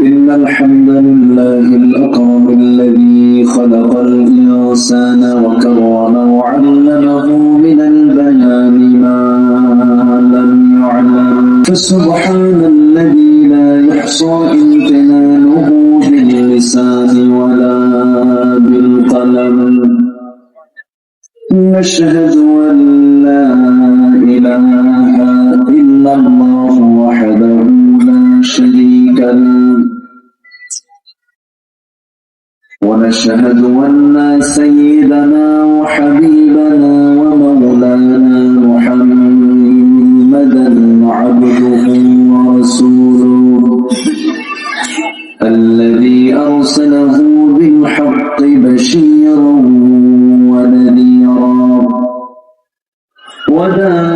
إن الحمد لله الأكرم الذي خلق الإنسان وكرمه وعلمه من البيان ما لم يعلم. فسبحان الذي لا يحصى امتنانه باللسان ولا بالقلم. نشهد أن لا إله إلا الله. شريك له ونشهد أن سيدنا وحبيبنا ومولانا محمدا عبده ورسوله الذي أرسله بالحق بشيرا ونذيرا وداعيا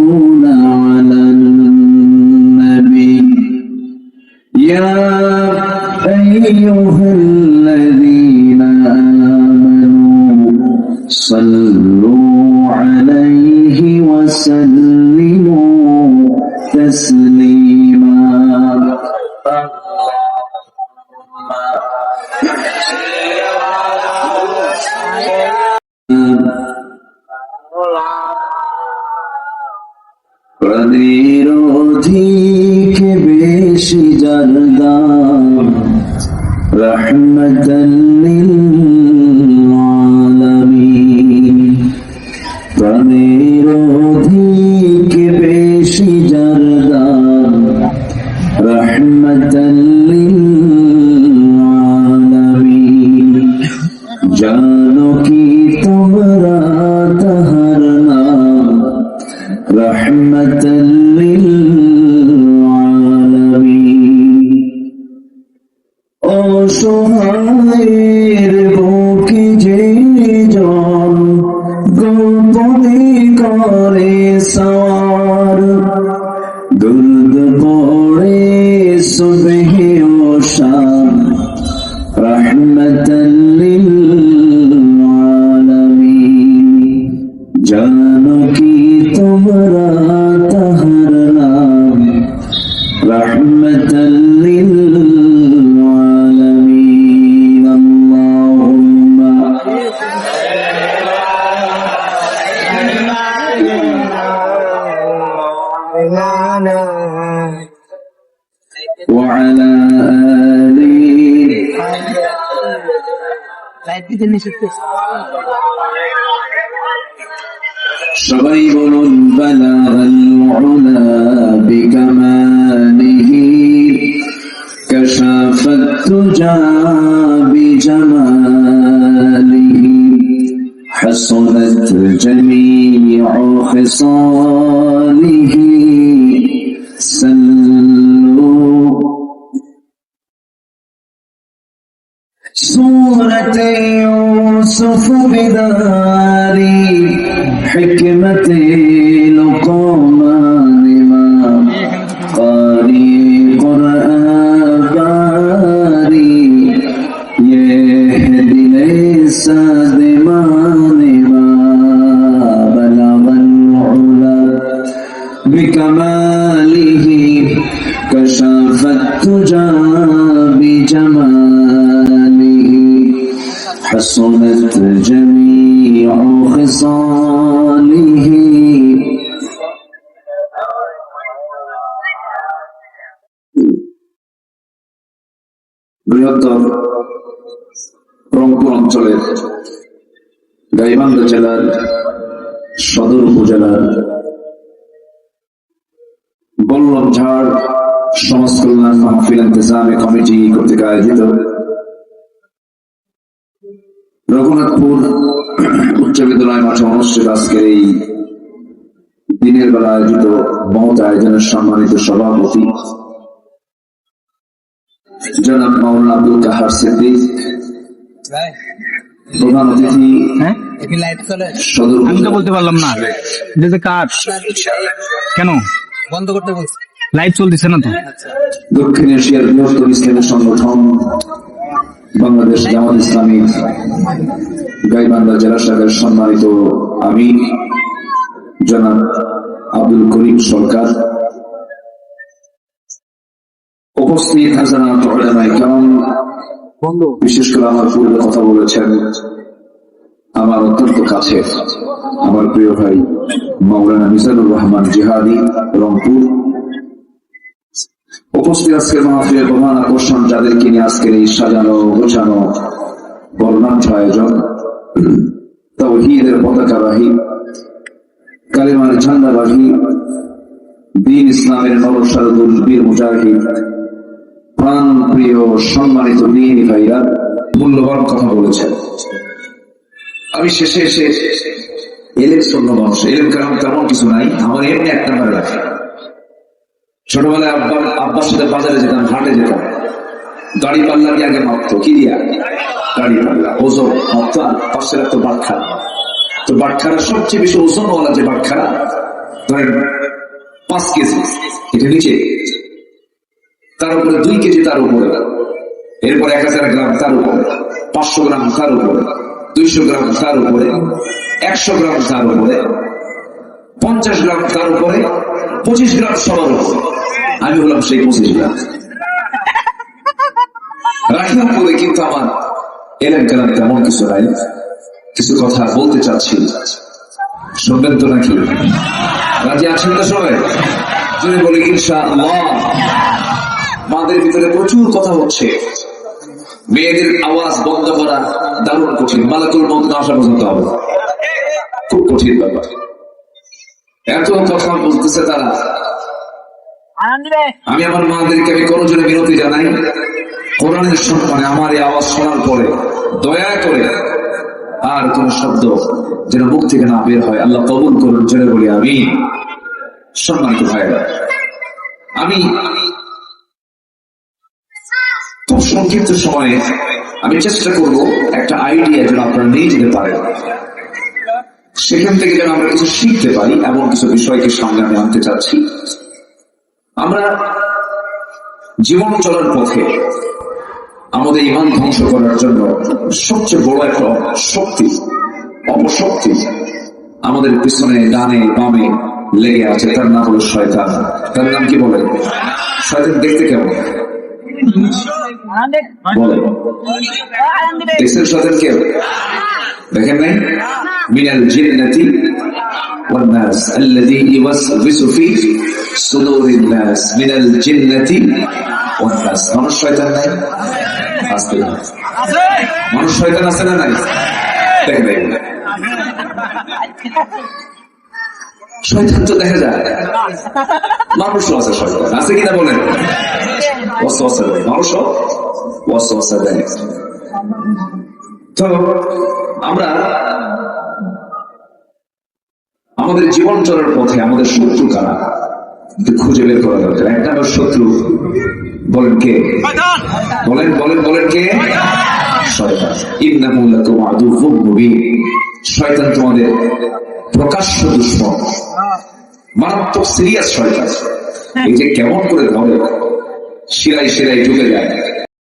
صلوا عليه وسلموا تسليما প্রাণের অধিক বেশি জানদাম রহমতাল্লিল وعلى آله সবাই বলুন بلغ خصاله سلوا سورة يوسف بداري حصلت جميع خصاله বৃহত্তর রংপুর অঞ্চলের গাইবান্ধা জেলার উপজেলার বল্লভ ঝাড় সমাজ কল্যাণ মাহফিল ইন্তজামী কমিটি কর্তৃক আয়োজিত রঘুনাথপুর উচ্চ বিদ্যালয় মাঠে অনুষ্ঠিত আজকের এই দিনের বেলা আয়োজিত মহৎ আয়োজনের সম্মানিত সভাপতি জনাব মাওলানা আব্দুল কাহার সিদ্দিক প্রধান অতিথি হ্যাঁ? কি লাইট চলে। সদর আমি তো বলতে পারলাম না। যে কাজ কেন? বন্ধ করতে বলছি। লাইট চলতেছে না তো? দক্ষিণ এশিয়ার বৃহত্তর ইসলামী সংগঠন বাংলাদেশ জামাত ইসলামী গাইবান্ধা জেলা শাখার সম্মানিত আমি জনাব আব্দুল করিম সরকার। উপস্থিত কেমন বিশেষ করে আমার পূর্বে কথা বলেছেন আমার অত্যন্ত কাছে আমার প্রিয় ভাই মৌলানা মিজানুর রহমান জিহাদি রংপুর। উপস্থিত আজকের মাহফিলের প্রধান আকর্ষণ যাদেরকে নিয়ে আজকের এই সাজানো, গোছানো বর্ণাঢ্য আয়োজন, তৌহিদের পতাকাবাহী, কালিমার ঝান্ডাবাহী, দিন ইসলামের নরসারদুল বীর মুজাহিদ প্রাণ প্রিয় সম্মানিত দিন ভাইরা, মূল্যবান কথা বলেছেন। আমি শেষে এসে এলেম শূন্য মানুষ এলেম কারণ তেমন কিছু নাই, আমার এমনি এক নাম্বারে রাখে ছোটবেলায় আব্বা আব্বার সাথে বাজারে যেতাম হাটে যেতাম। গাড়ি পাল্লা দিয়ে আগে মাপতো, কি দিয়া? গাড়ি পাল্লা, ওজন মাপতো আর পাশে রাখতো বাটখারা। তো বাটখারা সবচেয়ে বেশি ওজনওয়ালা যে বাটখারা, ধরেন পাঁচ কেজি, এটা নিচে। তার উপরে দুই কেজি তার উপরে। এরপর এক হাজার গ্রাম তার উপরে, পাঁচশো গ্রাম তার উপরে, দুইশো গ্রাম তার উপরে, একশো গ্রাম তার উপরে, পঞ্চাশ গ্রাম তার উপরে পঁচিশ গ্রাম উপরে আমি হলাম সেই পঁচিশ গ্রাম। রাখির উপরে কিন্তু আমার এলেন কেন তেমন কিছু নাই। কিছু কথা বলতে চাচ্ছি। শুনবেন তো নাকি? রাজি আছেন তো সবাই? যদি বলি ইনশা মাদের ভিতরে প্রচুর কথা হচ্ছে। মেয়েদের আওয়াজ বন্ধ করা দারুণ কঠিন। মালাকুল মত না আসা পর্যন্ত হবে। খুব কঠিন ব্যাপার। এত কথা বলতেছে তারা আমি আমার মাদেরকে আমি কোনো জন্য বিনতি জানাই কোরআনের সম্মানে আমার এই আওয়াজ শোনার পরে দয়া করে আর কোন শব্দ যেন মুখ থেকে না বের হয় আল্লাহ কবুল করুন জেনে বলি আমি সম্মানিত ভাইরা আমি খুব সংক্ষিপ্ত সময়ে আমি চেষ্টা করব একটা আইডিয়া যেন আপনারা নিয়ে যেতে পারেন। সেখান থেকে যেন আমরা কিছু শিখতে পারি এমন কিছু বিষয়কে সামনে আমি আনতে চাচ্ছি। আমরা জীবন চলার পথে আমাদের ইমান ধ্বংস করার জন্য সবচেয়ে বড় একটা শক্তি অপশক্তি আমাদের পিছনে ডানে বামে লেগে আছে। তার নাম হলো শয়তান। তার নাম কি বলে? শয়তান দেখতে কেমন? বলে। দেখছেন শয়তান কে? দেখেন নাই? মিনাল জিন্নাতি والناس الذي يوسوس في صدور الناس من الجنة والناس মানুষ শয়তান নাই আসতে মানুষ শয়তান আছে না নাই দেখেন নাই শয়তান তো দেখা যায় মানুষও আছে শয়তান আছে কিনা বলেন ওয়াসওয়াসা দেয় মানুষও ওয়াসওয়াসা দেয় তো আমরা আমাদের জীবন চলার পথে আমাদের শত্রু কারা? খুঁজে বের করা দরকার। এক নম্বর শত্রু বলেন কে? বলেন বলেন বলেন কে? শয়তান। ইন্নাহু লাকুম মুবিন। শয়তান তোমাদের প্রকাশ্য দুশ্মন। মারাত্মক সিরিয়াস শয়তান। এই যে কেমন করে ধরে শিরাই শিরাই ঢুকে যায়।